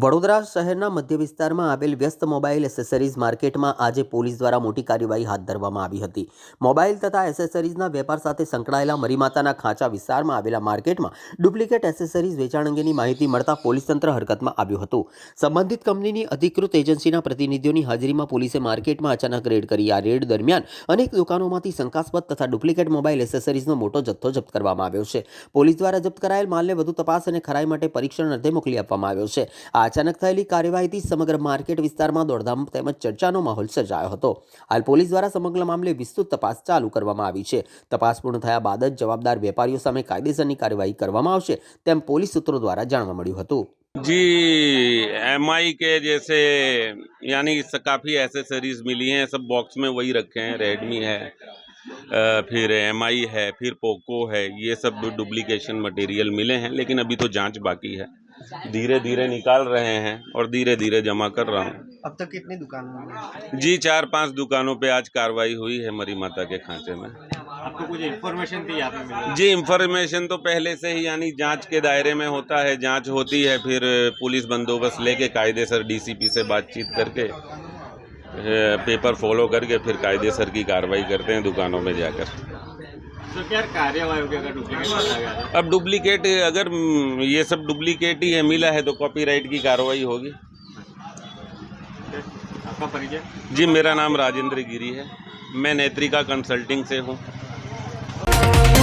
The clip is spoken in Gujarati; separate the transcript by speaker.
Speaker 1: વડોદરા શહેરના મધ્ય વિસ્તારમાં આવેલ વ્યસ્ત મોબાઈલ એસેસરીઝ માર્કેટમાં આજે પોલીસ દ્વારા મોટી કાર્યવાહી હાથ ધરવામાં આવી હતી મોબાઈલ તથા એસેસરીઝના વેપાર સાથે સંકળાયેલા મરીમાતાના ખાંચા વિસ્તારમાં આવેલા માર્કેટમાં ડુપ્લિકેટ એસેસરીઝ વેચાણ અંગેની માહિતી મળતા પોલીસ તંત્ર હરકતમાં આવ્યું હતું સંબંધિત કંપનીની અધિકૃત એજન્સીના પ્રતિનિધિઓની હાજરીમાં પોલીસે માર્કેટમાં અચાનક રેડ કરી આ રેડ દરમિયાન અનેક દુકાનોમાંથી શંકાસ્પદ તથા ડુપ્લિકેટ મોબાઈલ એસેસરીઝનો મોટો જથ્થો જપ્ત કરવામાં આવ્યો છે પોલીસ દ્વારા જપ્ત કરાયેલ માલને વધુ તપાસ અને ખરાઈ માટે પરીક્ષણ અર્થે મોકલી આપવામાં આવ્યો છે આ અચાનક થયેલી કાર્યવાહીથી સમગ્ર માર્કેટ વિસ્તારમાં દોડધામ તેમજ ચર્ચાનો માહોલ સર્જાયો હતો આ પોલીસ દ્વારા સમગ્ર મામલે વિસ્તૃત તપાસ ચાલુ કરવામાં આવી છે તપાસ પૂર્ણ થયા બાદ જવાબદાર વેપારીઓ સામે કાયદેસરની કાર્યવાહી કરવામાં આવશે તેમ પોલીસ સૂત્રો દ્વારા જાણવા મળ્યું હતું
Speaker 2: જી MI કે જેસે એટલે કે काफी એસેસરીઝ મિલિયે છે બધા બોક્સમાં એ જ રાખ્યા છે Redmi હે ફિર MI હે ફિર Poco હે યે સબ ડુપ્લિકેશન મટીરીયલ મિલે હે લેકિન અબી તો જાનચ બાકી હે धीरे धीरे निकाल रहे हैं और धीरे धीरे जमा कर रहा हूँ
Speaker 3: अब तक कितनी दुकानों
Speaker 2: जी चार पांच दुकानों पे आज कार्रवाई हुई है मरी माता के खांचे में
Speaker 3: आपको कुछ इन्फॉर्मेशन थी आपने
Speaker 2: जी इन्फॉर्मेशन तो पहले से ही यानी जांच के दायरे में होता है जांच होती है फिर पुलिस बंदोबस्त लेके कायदे सर डी से बातचीत करके पेपर फॉलो करके फिर कायदे सर की कार्रवाई करते हैं दुकानों में जाकर
Speaker 3: तो हाँ। तो।
Speaker 2: अब डुप्लीकेट अगर हम्म, ये सब डुप्लीकेट ही है मिला है तो कॉपीराइट की कार्रवाई होगी
Speaker 3: आपका परिचय
Speaker 2: जी मेरा नाम राजेंद्र गिरी है मैं नेत्रिका कंसल्टिंग से हूँ